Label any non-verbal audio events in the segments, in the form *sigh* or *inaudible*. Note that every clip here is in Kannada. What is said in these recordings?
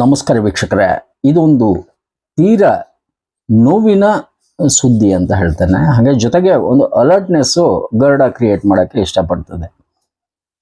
ನಮಸ್ಕಾರ ವೀಕ್ಷಕರೇ. ಇದೊಂದು ತೀರ ನೋವಿನ ಸುದ್ದಿ ಅಂತ ಹೇಳ್ತೇನೆ. ಹಾಗೆ ಜೊತೆಗೆ ಒಂದು ಅಲರ್ಟ್ನೆಸ್ಸು ಗರ್ಡ ಕ್ರಿಯೇಟ್ ಮಾಡೋಕ್ಕೆ ಇಷ್ಟಪಡ್ತದೆ.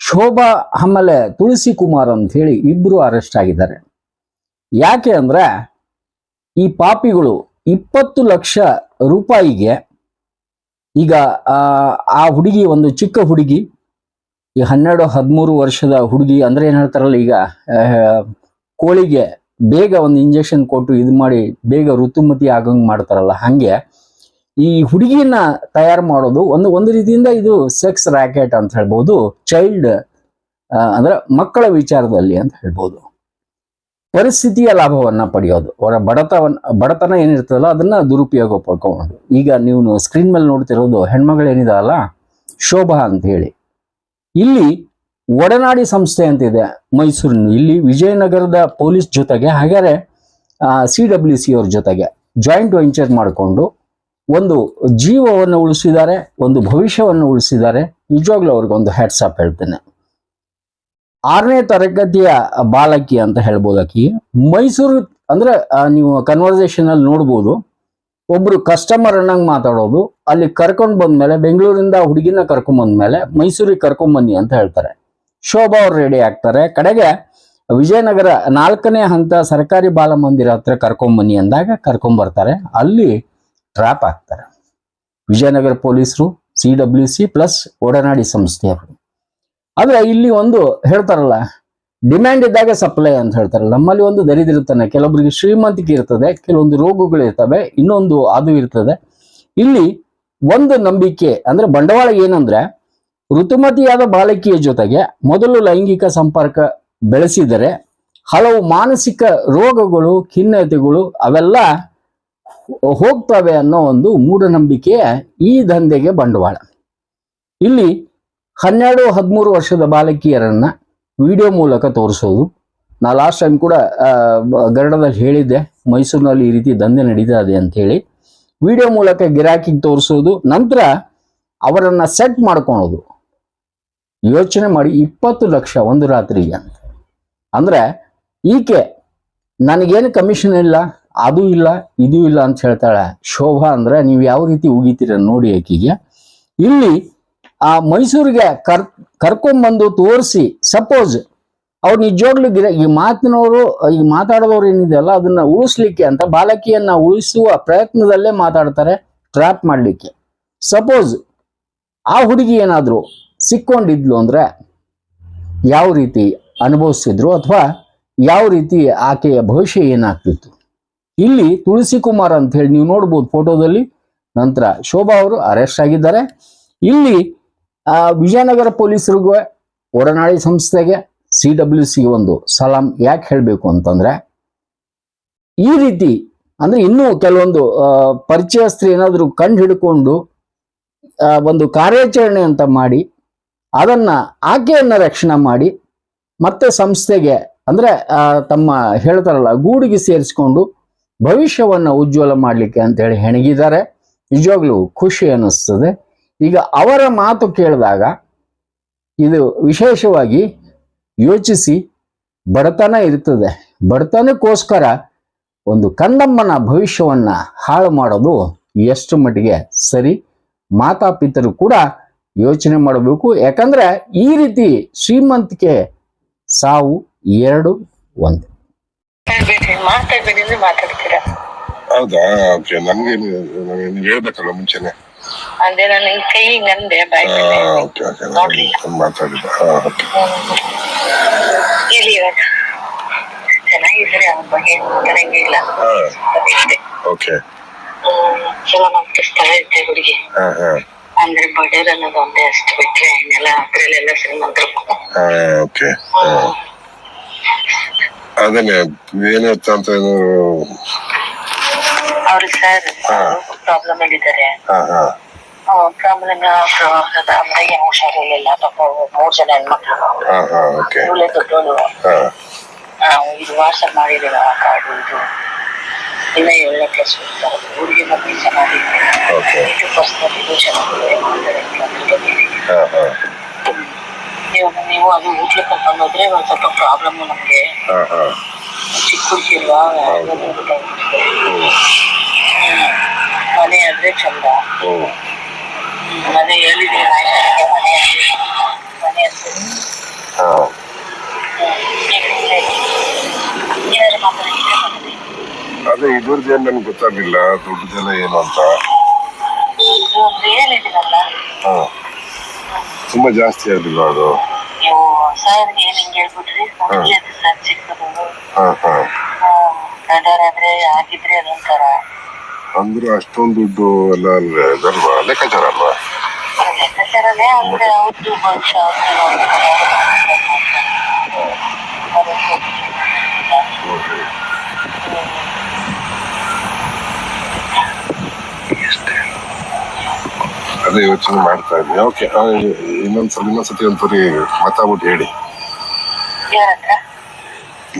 ಶೋಭಾ ಆಮೇಲೆ ತುಳಸಿ ಕುಮಾರ್ ಅಂತ ಹೇಳಿ ಇಬ್ಬರು ಅರೆಸ್ಟ್ ಆಗಿದ್ದಾರೆ. ಯಾಕೆ ಅಂದ್ರೆ ಈ ಪಾಪಿಗಳು ಇಪ್ಪತ್ತು ಲಕ್ಷ ರೂಪಾಯಿಗೆ ಈಗ ಆ, ಹುಡುಗಿ ಒಂದು ಚಿಕ್ಕ ಹುಡುಗಿ ಈ ಹನ್ನೆರಡು ಹದಿಮೂರು ವರ್ಷದ ಹುಡುಗಿ ಅಂದ್ರೆ ಏನು ಹೇಳ್ತಾರಲ್ಲ ಈಗ ಕೋಳಿಗೆ ಬೇಗ ಒಂದು ಇಂಜೆಕ್ಷನ್ ಕೊಟ್ಟು ಇದು ಮಾಡಿ ಬೇಗ ಋತುಮತಿ ಆಗಂಗ್ ಮಾಡ್ತಾರಲ್ಲ, ಹಾಗೆ ಈ ಹುಡುಗಿನ ತಯಾರು ಮಾಡೋದು ಒಂದು ಒಂದು ರೀತಿಯಿಂದ ಇದು ಸೆಕ್ಸ್ ರ್ಯಾಕೆಟ್ ಅಂತ ಹೇಳ್ಬೋದು ಚೈಲ್ಡ್ ಅಂದ್ರೆ ಮಕ್ಕಳ ವಿಚಾರದಲ್ಲಿ ಅಂತ ಹೇಳ್ಬೋದು. ಪರಿಸ್ಥಿತಿಯ ಲಾಭವನ್ನ ಪಡೆಯೋದು, ಅವರ ಬಡತನ ಬಡತನ ಏನಿರ್ತದಲ್ಲ ಅದನ್ನ ದುರುಪಯೋಗ ಪಡ್ಕೊಳ್ಳೋದು. ಈಗ ನೀವು ಸ್ಕ್ರೀನ್ ಮೇಲೆ ನೋಡ್ತಿರೋದು ಹೆಣ್ಮಗಳು ಏನಿದಾವಲ್ಲ ಶೋಭಾ ಅಂತ ಹೇಳಿ. ಇಲ್ಲಿ ಒಡನಾಡಿ ಸಂಸ್ಥೆ ಅಂತ ಇದೆ ಮೈಸೂರಿನ ಇಲ್ಲಿ ವಿಜಯನಗರದ ಪೊಲೀಸ್ ಜೊತೆಗೆ ಹಾಗಾದರೆ ಸಿ ಡಬ್ಲ್ಯೂ ಸಿ ಅವ್ರ ಜೊತೆಗೆ ಜಾಯಿಂಟ್ ವೆಂಚರ್ ಮಾಡಿಕೊಂಡು ಒಂದು ಜೀವವನ್ನು ಉಳಿಸಿದ್ದಾರೆ, ಒಂದು ಭವಿಷ್ಯವನ್ನು ಉಳಿಸಿದ್ದಾರೆ. ನಿಜವಾಗ್ಲೂ ಅವ್ರಿಗೆ ಒಂದು ಹ್ಯಾಟ್ಸಾಪ್ ಹೇಳ್ತೇನೆ. ಆರನೇ ತರಗತಿಯ ಬಾಲಕಿ ಅಂತ ಹೇಳ್ಬೋದು ಆಕಿ. ಮೈಸೂರು, ಅಂದ್ರೆ ನೀವು ಕನ್ವರ್ಸೇಷನ್ ಅಲ್ಲಿ ನೋಡ್ಬೋದು, ಒಬ್ರು ಕಸ್ಟಮರ್ ಅನ್ನಂಗ್ ಮಾತಾಡೋದು, ಅಲ್ಲಿ ಕರ್ಕೊಂಡ್ ಬಂದ್ಮೇಲೆ ಬೆಂಗಳೂರಿಂದ ಹುಡುಗಿನ ಕರ್ಕೊಂಡ್ ಬಂದ್ಮೇಲೆ ಮೈಸೂರಿಗೆ ಕರ್ಕೊಂಡ್ ಬನ್ನಿ ಅಂತ ಹೇಳ್ತಾರೆ. ಶೋಭಾ ಅವ್ರು ರೆಡಿ ಆಗ್ತಾರೆ. ಕಡೆಗೆ ವಿಜಯನಗರ ನಾಲ್ಕನೇ ಹಂತ ಸರ್ಕಾರಿ ಬಾಲಮಂದಿರ ಹತ್ರ ಕರ್ಕೊಂಡ್ ಬನ್ನಿ ಅಂದಾಗ ಕರ್ಕೊಂಡ್ ಬರ್ತಾರೆ. ಅಲ್ಲಿ ಟ್ರ್ಯಾಪ್ ಆಗ್ತಾರೆ ವಿಜಯನಗರ ಪೊಲೀಸರು ಸಿ ಡಬ್ಲ್ಯೂ ಸಿ ಪ್ಲಸ್ ಒಡನಾಡಿ ಸಂಸ್ಥೆಯವರು. ಆದ್ರೆ ಇಲ್ಲಿ ಒಂದು ಹೇಳ್ತಾರಲ್ಲ ಡಿಮ್ಯಾಂಡ್ ಇದ್ದಾಗ ಸಪ್ಲೈ ಅಂತ ಹೇಳ್ತಾರಲ್ಲ, ನಮ್ಮಲ್ಲಿ ಒಂದು ದರಿದ್ರತನ ಕೆಲವೊಬ್ಬರಿಗೆ ಶ್ರೀಮಂತಿಕೆ ಇರ್ತದೆ, ಕೆಲವೊಂದು ರೋಗಗಳು ಇರ್ತವೆ, ಇನ್ನೊಂದು ಅದು ಇರ್ತದೆ. ಇಲ್ಲಿ ಒಂದು ನಂಬಿಕೆ ಅಂದ್ರೆ ಬಂಡವಾಳ ಏನಂದ್ರೆ ಋತುಮತಿಯಾದ ಬಾಲಕಿಯ ಜೊತೆಗೆ ಮೊದಲು ಲೈಂಗಿಕ ಸಂಪರ್ಕ ಬೆಳೆಸಿದರೆ ಹಲವು ಮಾನಸಿಕ ರೋಗಗಳು, ಖಿನ್ನತೆಗಳು ಅವೆಲ್ಲ ಹೋಗ್ತವೆ ಅನ್ನೋ ಒಂದು ಮೂಢನಂಬಿಕೆಯ ಈ ದಂಧೆಗೆ ಬಂಡವಾಳ. ಇಲ್ಲಿ ಹನ್ನೆರಡು, ಹದಿಮೂರು ವರ್ಷದ ಬಾಲಕಿಯರನ್ನ ವಿಡಿಯೋ ಮೂಲಕ ತೋರಿಸೋದು. ನಾ ಲಾಸ್ಟ್ ಟೈಮ್ ಕೂಡ ಗರಡದಲ್ಲಿ ಹೇಳಿದ್ದೆ, ಮೈಸೂರಿನಲ್ಲಿ ಈ ರೀತಿ ದಂಧೆ ನಡೀತಾ ಇದೆ ಅಂತ ಹೇಳಿ. ವಿಡಿಯೋ ಮೂಲಕ ಗಿರಾಕಿಗೆ ತೋರಿಸೋದು, ನಂತರ ಅವರನ್ನು ಸೆಟ್ ಮಾಡ್ಕೊಳೋದು. ಯೋಚನೆ ಮಾಡಿ ಇಪ್ಪತ್ತು ಲಕ್ಷ ಒಂದು ರಾತ್ರಿಗೆ. ಅಂತ ಅಂದ್ರೆ ಈಕೆ ನನಗೇನು ಕಮಿಷನ್ ಇಲ್ಲ, ಅದು ಇಲ್ಲ, ಇದು ಇಲ್ಲ ಅಂತ ಹೇಳ್ತಾಳೆ. ಶೋಭಾ ಅಂದ್ರೆ ನೀವು ಯಾವ ರೀತಿ ಉಗಿತೀರ ನೋಡಿ ಆಕೆಗೆ. ಇಲ್ಲಿ ಆ ಮೈಸೂರಿಗೆ ಕರ್ ಕರ್ಕೊಂಡ್ಬಂದು ತೋರಿಸಿ ಸಪೋಸ್ ಅವ್ರು ನಿಜವಾಗ್ಲೂ ಗಿರ, ಈ ಮಾತಿನವರು, ಈ ಮಾತಾಡೋದವ್ರು ಏನಿದೆಯಲ್ಲ, ಅದನ್ನ ಉಳಿಸ್ಲಿಕ್ಕೆ ಅಂತ ಬಾಲಕಿಯನ್ನ ಉಳಿಸುವ ಪ್ರಯತ್ನದಲ್ಲೇ ಮಾತಾಡ್ತಾರೆ ಟ್ರ್ಯಾಪ್ ಮಾಡ್ಲಿಕ್ಕೆ. ಸಪೋಸ್ ಆ ಹುಡುಗಿ ಏನಾದ್ರು ಸಿಕ್ಕೊಂಡಿದ್ಲು ಅಂದ್ರೆ ಯಾವ ರೀತಿ ಅನುಭವಿಸಿದ್ರು ಅಥವಾ ಯಾವ ರೀತಿ ಆಕೆಯ ಭವಿಷ್ಯ ಏನಾಗ್ತಿತ್ತು? ಇಲ್ಲಿ ತುಳಸಿ ಕುಮಾರ್ ಅಂತ ಹೇಳಿ ನೀವು ನೋಡ್ಬೋದು ಫೋಟೋದಲ್ಲಿ. ನಂತರ ಶೋಭಾ ಅವರು ಅರೆಸ್ಟ್ ಆಗಿದ್ದಾರೆ. ಇಲ್ಲಿ ವಿಜಯನಗರ ಪೊಲೀಸರಿಗೂ ಒಡನಾಡಿ ಸಂಸ್ಥೆಗೆ ಸಿ ಡಬ್ಲ್ಯೂ ಸಿ ಒಂದು ಸಲಾಂ ಯಾಕೆ ಹೇಳಬೇಕು ಅಂತಂದ್ರೆ, ಈ ರೀತಿ ಅಂದ್ರೆ ಇನ್ನೂ ಕೆಲವೊಂದು ಪರಿಚಯಸ್ತ್ರ ಏನಾದರೂ ಕಂಡು ಹಿಡ್ಕೊಂಡು ಒಂದು ಕಾರ್ಯಾಚರಣೆ ಅಂತ ಮಾಡಿ ಅದನ್ನ ಆಕೆಯನ್ನ ರಕ್ಷಣೆ ಮಾಡಿ ಮತ್ತೆ ಸಂಸ್ಥೆಗೆ ಅಂದ್ರೆ ತಮ್ಮ ಹೇಳ್ತಾರಲ್ಲ, ಗೂಡಿಗೆ ಸೇರಿಸ್ಕೊಂಡು ಭವಿಷ್ಯವನ್ನ ಉಜ್ವಲ ಮಾಡ್ಲಿಕ್ಕೆ ಅಂತ ಹೇಳಿ ಹೆಣಗಿದ್ದಾರೆ. ನಿಜವಾಗ್ಲೂ ಖುಷಿ ಅನ್ನಿಸ್ತದೆ. ಈಗ ಅವರ ಮಾತು ಕೇಳಿದಾಗ ಇದು ವಿಶೇಷವಾಗಿ ಯೋಚಿಸಿ ಬಡತನ ಇರ್ತದೆ. ಬಡತನಕ್ಕೋಸ್ಕರ ಒಂದು ಕಂದಮ್ಮನ ಭವಿಷ್ಯವನ್ನ ಹಾಳು ಮಾಡೋದು ಎಷ್ಟು ಮಟ್ಟಿಗೆ ಸರಿ? ಮಾತಾಪಿತರು ಕೂಡ ಯೋಚನೆ ಮಾಡಬೇಕು. ಯಾಕಂದ್ರೆ ಈ ರೀತಿ ಶ್ರೀಮಂತಿಕೆ ಸಾವು ಎರಡು ಒಂದು. ಹೌದಾ? ಓಕೆ ನನ್ಗೆ ಹೇಳ್ಬೇಕಲ್ಲ ಮುಂಚೆನೆ? ಕೈ ಅಂದೆ ಬಾಯ್ ಮೇಲೆ ಓಕೆ ಓಕೆ ನಾನು ಮಾತಾಡಿದ್ದೆ. ಹಾ ಓಕೆ. ಹೇಳಿ ಇವಾಗ. ಚೆನ್ನಾಗಿದ್ರೆ ಅವನ ಬಗ್ಗೆ ಅದಿದೆ ಓಕೆ. ಚಲೋ ಮತ್ತೆ ಸ್ಥಳ ಇರುತ್ತೆ ಹುಡುಗಿ. ಹಾ ಹಾ. ಅಂದ್ರೆ ಬಡರ್ ಅನ್ನೋದು ಒಂದೇ ಅಷ್ಟು ಬಿಟ್ರೆ ಇನ್ನೆಲ್ಲ ಅದ್ರಲ್ಲೆಲ್ಲ ಶ್ರೀಮಂತರು. ಓಕೆ ಅದೇನೆ ಏನಾಯ್ತು ಅಂತ ಏನು ಅವ್ರಿಗೆ ಸರ್ ಪ್ರಾಬ್ಲಮ್ ಹಾ ಪ್ರಾಬ್ಲಮ್ ಅಮ್ಮಯ್ಯ ಹುಷಾರಿರ್ಲಿಲ್ಲ ಪಾಪ ಮೂರ್ ಜನ ಹೆಣ್ಮಕ್ಳು. ಇವಳೆ ದೊಡ್ಡೋಳು ಇದು ವಾಟ್ಸಪ್ ಮಾಡಿದ್ದೀವಿ ಆ ಕಾರ್ಡು ಇದು. ಇನ್ನ ಕ್ಲಾಸ್ ಹೋಗ್ತಾರೆ ಊರಿಗೆ ಮತ್ತೆ ಚೆನ್ನಾಗಿ ಓಕೆ ಇದು ಪರ್ಸನಲ್ ಇದು ಚೆನ್ನಾಗಿದೆ ಬಗ್ಗೆ. ನೀವು ನೀವು ಅದು ಊಟ್ಲಿಕ್ಕೆ ಕರ್ಕೊಂಡು ಹೋದ್ರೆ ಒಂದ್ ಸ್ವಲ್ಪ ಪ್ರಾಬ್ಲಮ್ ನಮ್ಗೆ ಚಿಕ್ಕ ಹುಡುಗಿ ಅಲ್ವಾ ಹೌದು. ಅದೊಂದು ಗೊತ್ತಾಗ್ಬಿಡುತ್ತೆ. ಹ್ಮ್. ಹ್ಮ್. ಮನೆ ಆದ್ರೆ ಚಂದ ಹ್ಮ್. ಅದೇ ಹೇಳಿದೀನಿ ಮನೆ ಮನೆ ಹತ್ರ ಹಾ. ಏನಾದ್ರು ಮಾತಾಡಿದ್ರೆ ಮಾತಾಡಿ ಅದೇ ಇದ್ರದ್ದು ಏನ್ ನನ್ಗೆ ಗೊತ್ತಾಗ್ಲಿಲ್ಲ, ದುಡ್ಡದೆಲ್ಲ ಏನು ಅಂತ. ತುಂಬಾ ಜಾಸ್ತಿ ಆಗಿಲ್ಲ ಅದು? ಹೇಳ್ಬಿಟ್ರಿ ನನಗೆ ಅದು ಅಂದ್ರೆ ಅಷ್ಟೊಂದು ದುಡ್ಡು ಎಲ್ಲ ಅಲ್ವೇ? ಲೆಕ್ಕಾಚಾರ ಅಲ್ವಾ? ಲೆಕ್ಕಾಚಾರನೇ ಅದೇ ಯೋಚನೆ ಮಾಡ್ತಾ ಇದ್ದೀನಿ ಓಕೆ ಇನ್ನೊಂದ್ಸಲ ಇನ್ನೊಂದ್ಸತಿ ಒಂದ್ಸರಿ ಮಾತಾಡ್ಬಿಟ್ಟು ಹೇಳಿ.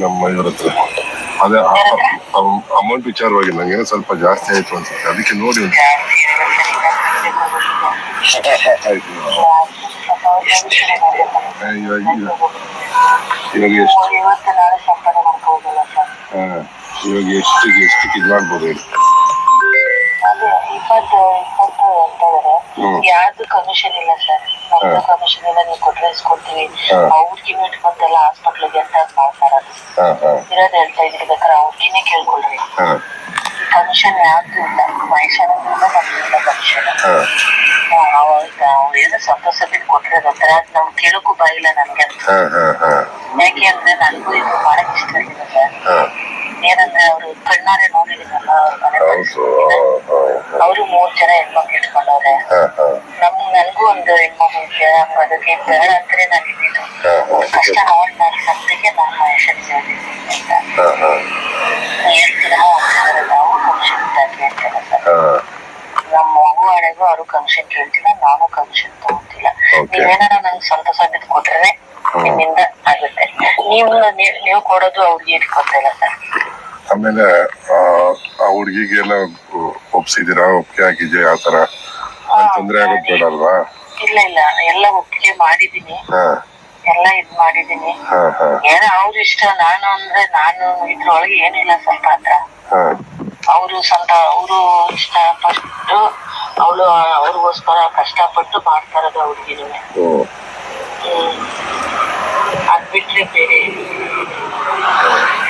ನಮ್ಮ ಇವ್ರ ಹತ್ರ ಅದೇ ಅಮೌಂಟ್ ವಿಚಾರವಾಗಿ ನಂಗೆ ಸ್ವಲ್ಪ ಜಾಸ್ತಿ ಆಯ್ತು ಅನ್ಸುತ್ತೆ. ಅದಕ್ಕೆ ನೋಡಿ ಇವಾಗ ಎಷ್ಟು? ಇವಾಗ ಎಷ್ಟು ಎಷ್ಟು ಇದು ಮಾಡ್ಬೋದು ಹೇಳಿ. ಅದೇ ಇಪ್ಪತ್ತು ಇಪ್ಪತ್ತು ಅಂತಂದ್ರೆ ಯಾವ್ದು ಕಮಿಷನ್ ಇಲ್ಲ ಸರ್ ನಮ್ದು ಕಮಿಷನ್ ಇಲ್ಲ ನೀವು ಕೊಟ್ರೆ ಇಸ್ಕೊಡ್ತೀವಿ ಹಾ. ಅವ್ರಿಗೆ ಇಟ್ಕೊಂಡೆಲ್ಲ ಹಾಸ್ಪಿಟ್ಲಿಗೆ ಅಂತ ಮಾಡ್ತಾರೆ. ಇರೋದು ಹೇಳ್ತಾ ಇದ್ರಿ ಬೇಕಾದ್ರೆ ಅವ್ರಿಗಿನೇ ಕೇಳ್ಕೊಳ್ರಿ. ಕಮಿಷನ್ ಯಾವ್ದು ಇಲ್ಲ. ಮನುಷ್ಯನ ಇಲ್ಲ ಕಮಿಷನ್ ಅವಾಗ ಅವ್ರೇನೋ ಸಂತೋಷ ಬಿಟ್ಟು ಕೊಟ್ಟಿರೋದಂತರ ಅದ್ ನಮ್ಗೆ ಕೇಳಕ್ಕೂ ಬಾಯಿಲ್ಲ ನನ್ಗೆ ಅಂತ. ಯಾಕೆ ಅಂದ್ರೆ ನನಗೂ ಇದು ಮಾಡಕ್ ಇಷ್ಟ ಇಲ್ಲ ಸರ್ ಏನಂದ್ರೆ ಅವರು ಕಣ್ಣಾರೆ ನೋಡಿದೀನಲ್ಲ ಅವ್ರ ಮನೆ ಹಾ, ಅವರು ಮೂರ್ ಜನ ಹೆಣ್ಮಕ್ಳು ಇಟ್ಕೊಂಡವ್ರೆ ನಮ್ ನನ್ಗೂ ಒಂದು ಹೆಣ್ಮಕ್ಳು ಇದೆ. ಅದಕ್ಕೆ ಬೇಡ ಅಂದ್ರೆ ನಾನು ಇದ್ದಿದ್ದು ಕಷ್ಟ ನೋಡಿ ನಾನು ಸತ್ತಿಗೆ ನಾನು ಮನುಷ್ಯನಿಗೆ ಅಂತ. ಹಾ, ಹಾ, ಹೇಳ್ತೀರಾ ಅಂತಿದಾರಲ್ಲ ಅವ್ರು ಕಮಿಷನ್ ಹಾ, ನಮ್ಮ ಮಗು ಹಣೆಗೂ ಅವರು ಕಮಿಷನ್ ಕೇಳ್ತಿಲ್ಲ ನಾನು ಕಮಿಷನ್ ತಗೋತಿಲ್ಲ. ನೀವೇನಾರ ನನ್ಗೆ ಸಂತೋಷ ಬಿದ್ದು ಕೊಟ್ರೆ ನಿಮ್ಮಿಂದ ಆಗುತ್ತೆ. ನೀವು ನೀವ್- ನೀವು ಕೊಡೋದು ಅವ್ರಿಗೆ ಇಟ್ಕೊತಾ ಇಲ್ಲ ಸರ್. ಆಮೇಲೆ ಆ ಹುಡುಗಿಗೆಲ್ಲ ಒಪ್ಸಿದೀರಾ ಒಪ್ಪಿಗೆ ಹಾಕಿದ್ಯಾ ಯಾವ ತರ ತೊಂದ್ರೆ ಆಗೋದ್ ಬೇಡ ಅಲ್ವಾ? ಇಲ್ಲ ಇಲ್ಲ. ಎಲ್ಲ ಒಪ್ಪಿಗೆ ಮಾಡಿದೀನಿ ಹಾ. ಎಲ್ಲ ಇದ್ ಮಾಡಿದೀನಿ ಹಾ ಹಾ. ಏನೋ ಅವ್ರ ಇಷ್ಟ. ನಾನು ಅಂದ್ರೆ ನಾನು ಇದ್ರೊಳಗೆ ಏನಿಲ್ಲ ಸ್ವಲ್ಪ ಹತ್ರ. ಹಾ. ಅವರು ಸ್ವಂತ ಅವರು ಇಷ್ಟ ಫಸ್ಟ್ ಅವಳು ಅವ್ರಿಗೋಸ್ಕರ ಕಷ್ಟಪಟ್ಟು ಮಾಡ್ತಾ ಇರೋದು ಓ. ಅದ್ ಬಿಟ್ರೆ ಬೇರೆ.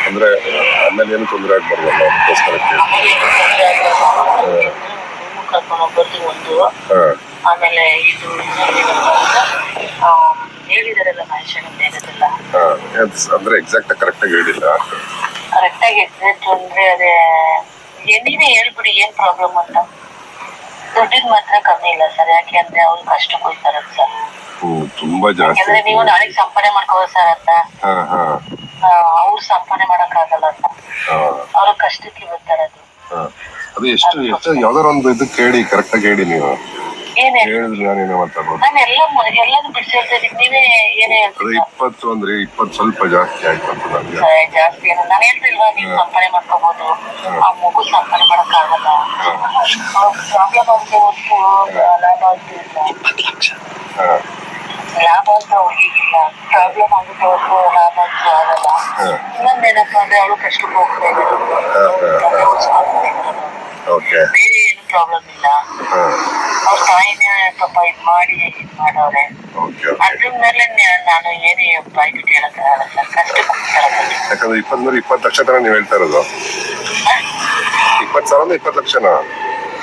ಅಂದ್ರೆ ಆಮೇಲೆ ಏನು ತೊಂದರೆ ಆಗ್ಬಾರ್ದಲ್ಲ ಅದಕ್ಕೋಸ್ಕರ ಹಾ. ಆಮೇಲೆ ಇದು ಹೇಳಿದಾರಲ್ಲ ಅಂದ್ರೆ ಎಕ್ಸಾಕ್ಟ್ ಕರೆಕ್ಟ್ ಆಗಿ ಹೇಳಿಲ್ಲ. ಕರೆಕ್ಟಾಗಿ ಎಕ್ಸಾಕ್ಟ್ ಅಂದ್ರೆ ಅದೇ ನೀವೇ ಹೇಳ್ಬಿಡಿ ಏನ್ ಪ್ರಾಬ್ಲಮ್ ಅಂತ. ದುಡ್ಡಿನ ಮಾತ್ರ ಕಮ್ಮಿ ಇಲ್ಲ ಸರ್ ಯಾಕೆ ಅಂದ್ರೆ ಅವ್ರು ಕಷ್ಟ ಹೋಗ್ತಾರ ಸರ್ ತುಂಬಾ ಜಾಸ್ತಿ ನೀವು. ನಾಳೆಗೆ ಸಂಪಾದನೆ ಮಾಡ್ಕೋಬೋದು ಸರ್ ಅಂತ. ಅವ್ರು ಸಂಪಾದನೆ ಮಾಡಕ್ ಆಗಲ್ಲ ಅವ್ರ ಕಷ್ಟಕ್ಕೆ ಬರ್ತಾರೆ ಅದು. ಅದು ಎಷ್ಟು ಎಷ್ಟು ಯಾವ್ದಾರ ಒಂದು ಇದು ಕೇಳಿ ಕರೆಕ್ಟ್ ಆಗಿ ಹೇಳಿ ನೀವು. ಹೇಳಿದ್ರೆ ನಾನೇನೋ ಮಾತಾಡ್ಬೋದು ನಾನು ಎಲ್ಲ ಎಲ್ಲಾನು ಬಿಡಿಸಿ ಹೇಳ್ತೀನಿ ನೀವೇ ಏನೇ ಅದು ಹೇಳ್ತೀರಾ ಇಪ್ಪತ್ತು ಅಂದ್ರೆ ಇಪ್ಪತ್ತು ಸ್ವಲ್ಪ ಜಾಸ್ತಿ ಆಯ್ತು ಅಂತ ನನಗೆ. ಜಾಸ್ತಿ ಏನು. ನಾನು ಹೇಳ್ತಿಲ್ವಾ ನೀವು ಸಂಪಾದನೆ ಮಾಡ್ಕೋಬಹುದು ಆ ಮಗು ಸಂಪಾದನೆ ಮಾಡಕ್ ಆಗಲ್ಲ ಪ್ರಾಬ್ಲಮ್ ಅಂತ ಹೊತ್ತು ಲಾಭ ಹುಡುಗಿಗಿಲ್ಲ ಪ್ರಾಬ್ಲಮ್ ಆಗುತ್ತೆ ಲಾಭ ಅಂತೂ ಆಗಲ್ಲ. ಇನ್ನೊಂದೇನಪ್ಪ ಅಂದ್ರೆ ಅವಳು ಕಷ್ಟಕ್ಕೆ ಹೋಗ್ತಾ ಇದ್ದಾರೆ ಹಾ, ಹಾ. ಓಕೆ ಬೇರೆ ಏನು ಪ್ರಾಬ್ಲಮ್ ಇಲ್ಲ ಅವ್ರ ತಾಯಿನೇ ಪಾಪ ಇದು ಮಾಡಿ ಇದು ಓಕೆ ಅದ್ರ ಮೇಲೆ ನಾನು ಏನೇ ಬಾಯ್ಬಿಟ್ಟು ಹೇಳಕ್ಕಾಗಲ್ಲ ಕಷ್ಟ ಕಷ್ಟಕ್ಕೆ ಹೋಗ್ತಾರೆ ಯಾಕಂದ್ರೆ ಇಪ್ಪತ್ಮೂರು ಇಪ್ಪತ್ತು ಲಕ್ಷ ತರ ನೀವು ಹೇಳ್ತಾ ಇರೋದು ಇಪ್ಪತ್ತು ಸಾವಿರ ಇಪ್ಪತ್ತು ಲಕ್ಷನಾ *laughs*